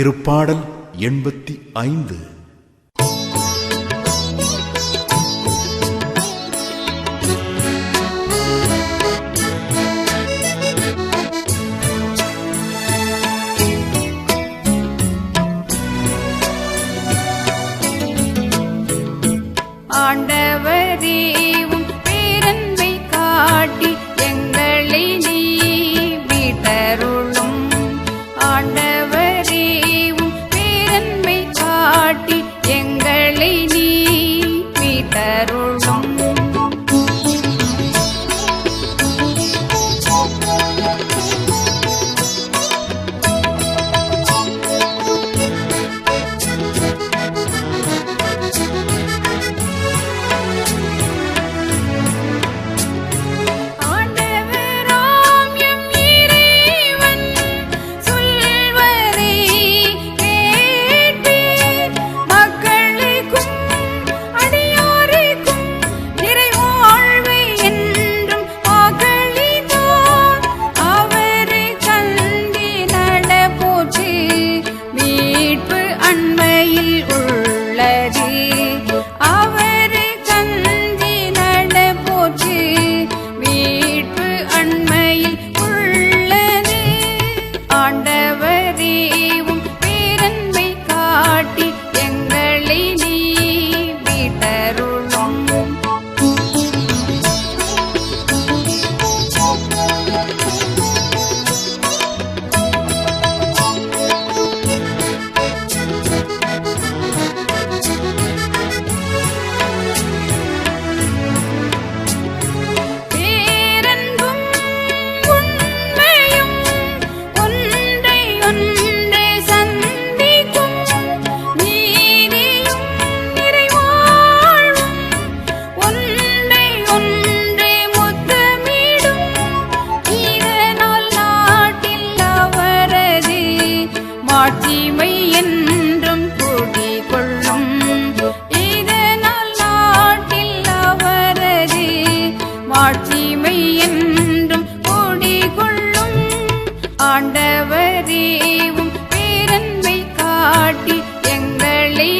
திருப்பாடல் எண்பத்தி ஐந்து. ஆண்டவரே அண்மையில் உள்ள வாழ்த்தீமை என்றும் கூடி கொள்ளும் ஆண்டவரேவும் பேரன்பை காட்டி எங்களை